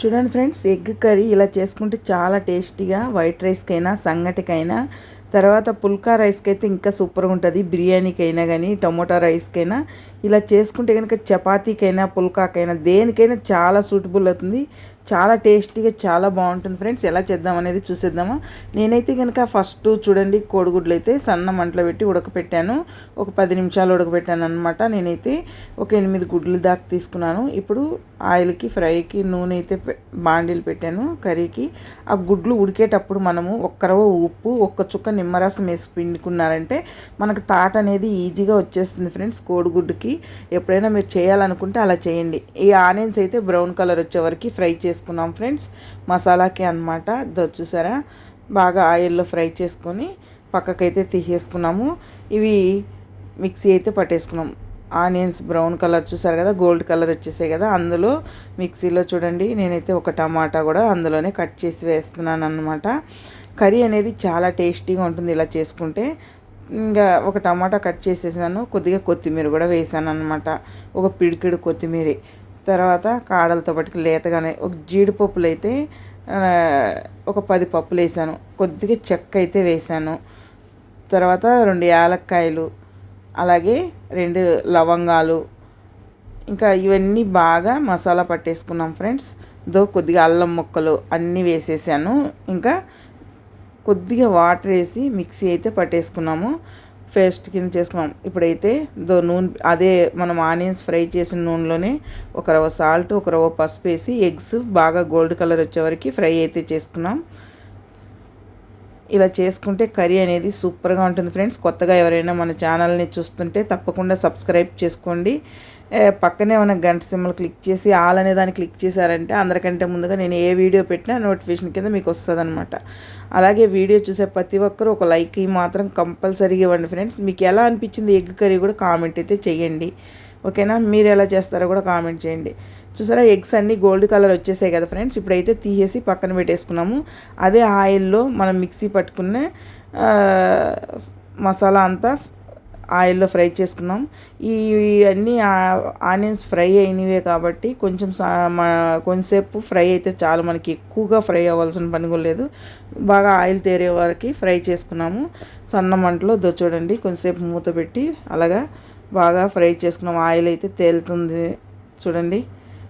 చూడండి friends egg curry ఇలా చేసుకుంటే చాలా టేస్టీగా వైట్ రైస్కైనా సంగటికైనా తర్వాత పుల్కా రైస్కి అయితే ఇంకా సూపర్గా ఉంటుంది. బిర్యానీకైనా కానీ టమోటా రైస్కైనా ఇలా చేసుకుంటే కనుక చపాతీకైనా పుల్కాకైనా దేనికైనా చాలా సూటబుల్ అవుతుంది. చాలా టేస్టీగా చాలా బాగుంటుంది ఫ్రెండ్స్. ఎలా చేద్దాం అనేది చూసేద్దామా? నేనైతే కనుక ఫస్ట్ చూడండి కోడిగుడ్లు అయితే సన్న మంటలో పెట్టి ఉడకపెట్టాను. ఒక పది నిమిషాలు ఉడకపెట్టాను అనమాట నేనైతే ఒక ఎనిమిది గుడ్లు దాకా తీసుకున్నాను. ఇప్పుడు ఆయిల్కి ఫ్రైకి నూనె అయితే బాండీలు పెట్టాను కర్రీకి. ఆ గుడ్లు ఉడికేటప్పుడు మనము ఒక్కరవ ఉప్పు ఒక్క చుక్క నిమ్మరసం వేసి పిండుకున్నారంటే మనకు తాట అనేది ఈజీగా వచ్చేస్తుంది ఫ్రెండ్స్ కోడిగుడ్డుకి. ఎప్పుడైనా మీరు చేయాలనుకుంటే అలా చేయండి. ఈ ఆనియన్స్ అయితే బ్రౌన్ కలర్ వచ్చే వరకు ఫ్రై చేసి చేసుకున్నాం ఫ్రెండ్స్. మసాలాకి అనమాట చూసారా? బాగా ఆయిల్లో ఫ్రై చేసుకొని పక్కకైతే తీసేసుకున్నాము. ఇవి మిక్సీ అయితే పట్టేసుకున్నాం. ఆనియన్స్ బ్రౌన్ కలర్ చూసారు కదా? గోల్డ్ కలర్ వచ్చేసాయి కదా? అందులో మిక్సీలో చూడండి. నేనైతే ఒక టమాటా కూడా అందులోనే కట్ చేసి వేస్తున్నాను అనమాట కర్రీ అనేది చాలా టేస్టీగా ఉంటుంది ఇలా చేసుకుంటే. ఇంకా ఒక టమాటా కట్ చేసేసాను. కొద్దిగా కొత్తిమీర కూడా వేసాను అనమాట ఒక పిడికిడు కొత్తిమీర. తర్వాత కాడలతో పట్టుకు లేతగానే ఒక జీడిపప్పులు అయితే ఒక పది పప్పులు వేసాను. కొద్దిగా చెక్క అయితే వేసాను. తర్వాత రెండు యాలక్కాయలు అలాగే రెండు లవంగాలు ఇంకా ఇవన్నీ బాగా మసాలా పట్టేసుకున్నాం ఫ్రెండ్స్. దో కొద్దిగా అల్లం ముక్కలు అన్నీ వేసేసాను. ఇంకా కొద్దిగా వాటర్ వేసి మిక్సీ అయితే పట్టేసుకున్నాము. పేస్ట్ కింద చేసుకున్నాం. ఇప్పుడైతే దో నూనె అదే మనం ఆనియన్స్ ఫ్రై చేసిన నూనెలోనే ఒక రవ్వ సాల్ట్ ఒక రవ్వ పసుపు వేసి ఎగ్స్ బాగా గోల్డ్ కలర్ వచ్చే వరకు ఫ్రై అయితే చేసుకున్నాం. ఇలా చేసుకుంటే కర్రీ అనేది సూపర్గా ఉంటుంది ఫ్రెండ్స్. కొత్తగా ఎవరైనా మన ఛానల్ని చూస్తుంటే తప్పకుండా సబ్స్క్రైబ్ చేసుకోండి. పక్కనే ఉన్న గంట సింబల్ క్లిక్ చేసి ఆల్ అనే దాన్ని క్లిక్ చేశారంటే అందరికంటే ముందుగా నేను ఏ వీడియో పెట్టినా నోటిఫికేషన్ కింద మీకు వస్తుంది అనమాట అలాగే వీడియో చూసే ప్రతి ఒక్కరు ఒక లైక్ మాత్రం కంపల్సరీగా ఇవ్వండి ఫ్రెండ్స్. మీకు ఎలా అనిపించింది ఎగ్ కర్రీ కూడా కామెంట్ అయితే చేయండి. ఓకేనా? మీరు ఎలా చేస్తారో కూడా కామెంట్ చేయండి. చూసారా ఎగ్స్ అన్నీ గోల్డ్ కలర్ వచ్చేసాయి కదా ఫ్రెండ్స్? ఇప్పుడైతే తీసేసి పక్కన పెట్టేసుకున్నాము. అదే ఆయిల్లో మనం మిక్సీ పట్టుకున్న మసాలా అంతా ఆయిల్లో ఫ్రై చేసుకున్నాం. ఈ అన్నీ ఆనియన్స్ ఫ్రై అయినవే కాబట్టి కొంచెం కొంచెంసేపు ఫ్రై అయితే చాలు. మనకి ఎక్కువగా ఫ్రై అవ్వాల్సిన పని కూడా లేదు. బాగా ఆయిల్ తేరే వరకు ఫ్రై చేసుకున్నాము. సన్న మంటలో దో చూడండి కొంచెంసేపు మూత పెట్టి అలాగా బాగా ఫ్రై చేసుకున్నాం. ఆయిల్ అయితే తేలుతుంది. చూడండి.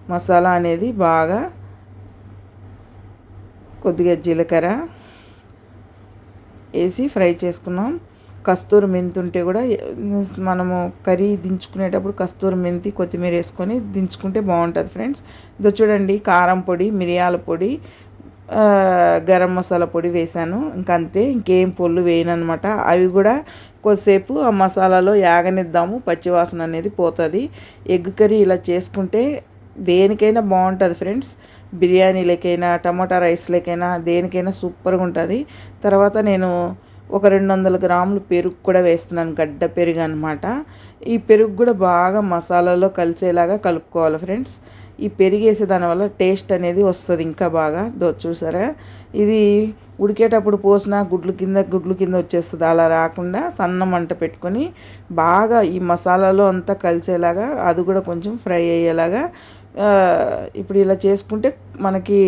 మసాలా అనేది బాగా కొద్దిగా జీలకర్ర వేసి ఫ్రై చేసుకున్నాం. కస్తూరి మెంతి ఉంటే కూడా మనము కర్రీ దించుకునేటప్పుడు కస్తూరి మెంతి కొత్తిమీర వేసుకొని దించుకుంటే బాగుంటుంది ఫ్రెండ్స్. ఇదో చూడండి. కారం పొడి మిరియాల పొడి గరం మసాలా పొడి వేసాను ఇంకంతే ఇంకేం పొల్లు వేయను అనమాట అవి కూడా కొద్దిసేపు ఆ మసాలాలో యాగనిద్దాము. పచ్చివాసన అనేది పోతుంది. ఎగ్ కర్రీ ఇలా చేసుకుంటే దేనికైనా బాగుంటుంది ఫ్రెండ్స్. బిర్యానీలకైనా టమాటా రైస్లకైనా దేనికైనా సూపర్గా ఉంటుంది తర్వాత నేను ఒక రెండు వందల గ్రాములు పెరుగు కూడా వేస్తున్నాను గడ్డ పెరుగు అనమాట ఈ పెరుగు కూడా బాగా మసాలాలో కలిసేలాగా కలుపుకోవాలి ఫ్రెండ్స్. ఈ పెరుగు వేసే దానివల్ల టేస్ట్ అనేది వస్తుంది ఇంకా బాగా. దో చూసారా? ఇది ఉడికేటప్పుడు పోసిన గుడ్లు కింద గుడ్లు కింద వచ్చేస్తుంది. అలా రాకుండా సన్న మంట పెట్టుకొని బాగా ఈ మసాలాలో అంతా కలిసేలాగా అది కూడా కొంచెం ఫ్రై అయ్యేలాగా ఇప్పుడు ఇలా చేసుకుంటే మనకి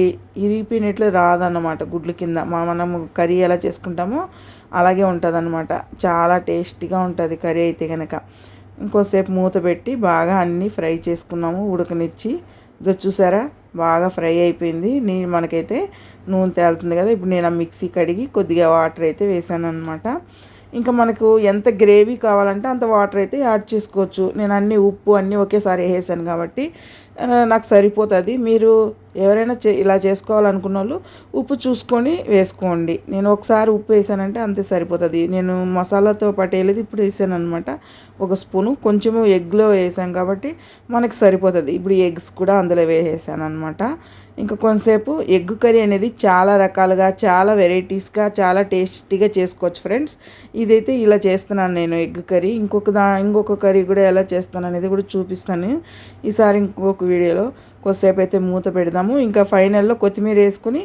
ఇరిగిపోయినట్లు రాదన్నమాట గుడ్లు కింద. మనం కర్రీ ఎలా చేసుకుంటామో అలాగే ఉంటుందన్నమాట. చాలా టేస్టీగా ఉంటుంది కర్రీ అయితే కనుక ఇంకోసేపు మూత పెట్టి బాగా అన్నీ ఫ్రై చేసుకున్నాము ఉడకనిచ్చి. ఇదో చూసారా? బాగా ఫ్రై అయిపోయింది. నేను మనకైతే నూనె తేలుతుంది కదా. ఇప్పుడు నేను ఆ మిక్సీ కడిగి కొద్దిగా వాటర్ అయితే వేసాను అనమాట ఇంకా మనకు ఎంత గ్రేవీ కావాలంటే అంత వాటర్ అయితే యాడ్ చేసుకోవచ్చు. నేను అన్ని ఉప్పు అన్నీ ఒకేసారి వేసాను కాబట్టి నాకు సరిపోతుంది. మీరు ఎవరైనా చే ఇలా చేసుకోవాలనుకున్న వాళ్ళు ఉప్పు చూసుకొని వేసుకోండి. నేను ఒకసారి ఉప్పు వేసానంటే అంతే సరిపోతుంది. నేను మసాలాతో పాటు వేయలేదు ఇప్పుడు వేసాను అనమాట ఒక స్పూను కొంచెము ఎగ్లో వేసాం కాబట్టి మనకి సరిపోతుంది. ఇప్పుడు ఎగ్స్ కూడా అందులో వేసేసాను అనమాట ఇంకా కొంతసేపు ఎగ్ కర్రీ అనేది చాలా రకాలుగా చాలా వెరైటీస్గా చాలా టేస్టీగా చేసుకోవచ్చు ఫ్రెండ్స్. ఇదైతే ఇలా చేస్తున్నాను నేను ఎగ్ కర్రీ. ఇంకొక దా ఇంకొక కర్రీ కూడా ఎలా చేస్తాను అనేది కూడా చూపిస్తాను ఈసారి ఇంకొక వీడియోలో. కొద్దిసేపు అయితే మూత పెడదాము. ఇంకా ఫైనల్లో కొత్తిమీర వేసుకొని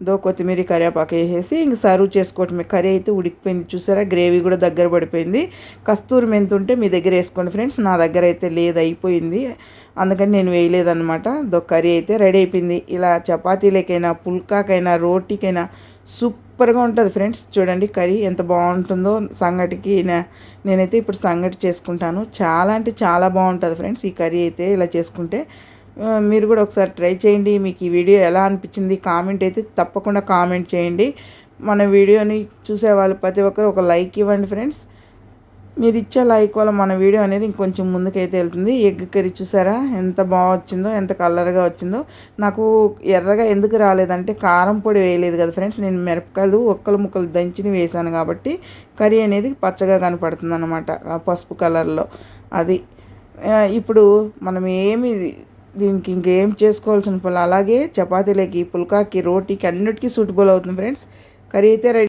దో కొత్తిమీర కరివేపాకు వేసేసి ఇంక సర్వ్ చేసుకోవటమే. కర్రీ అయితే ఉడికిపోయింది. చూసారా? గ్రేవీ కూడా దగ్గర పడిపోయింది. కస్తూరి మెంతి ఉంటే మీ దగ్గర వేసుకోండి ఫ్రెండ్స్. నా దగ్గర అయితే లేదు అయిపోయింది. అందుకని నేను వేయలేదన్నమాట. దో కర్రీ అయితే రెడీ అయిపోయింది. ఇలా చపాతీలకైనా పుల్కాకైనా రోటీకైనా సూపర్గా ఉంటుంది ఫ్రెండ్స్. చూడండి కర్రీ ఎంత బాగుంటుందో సంగటికి. నేనైతే ఇప్పుడు సంగటి చేసుకుంటాను. చాలా అంటే చాలా బాగుంటుంది ఫ్రెండ్స్ ఈ కర్రీ అయితే ఇలా చేసుకుంటే. మీరు కూడా ఒకసారి ట్రై చేయండి. మీకు ఈ వీడియో ఎలా అనిపించింది కామెంట్ అయితే తప్పకుండా కామెంట్ చేయండి. మన వీడియోని చూసే వాళ్ళు ప్రతి ఒక్కరు ఒక లైక్ ఇవ్వండి ఫ్రెండ్స్. మీరు ఇచ్చే లైక్ వల్ల మన వీడియో అనేది ఇంకొంచెం ముందుకైతే వెళ్తుంది. ఎగ్ కర్రీ చూసారా? ఎంత బాగా వచ్చిందో ఎంత కలర్గా వచ్చిందో. నాకు ఎర్రగా ఎందుకు రాలేదంటే కారం పొడి వేయలేదు కదా ఫ్రెండ్స్. నేను మిరపకాయలు ఒక్కలు ముక్కలు దంచిని వేసాను కాబట్టి కర్రీ అనేది పచ్చగా కనపడుతుంది అనమాట పసుపు కలర్లో. అది ఇప్పుడు మనం ఏమి దీనికి ఇంకేం చేసుకోవాల్సిన పనులు అలాగే చపాతీలకి పుల్కాకి రోటీకి అన్నిటికీ సూటబుల్ అవుతుంది ఫ్రెండ్స్ కర్రీ అయితే రెడీ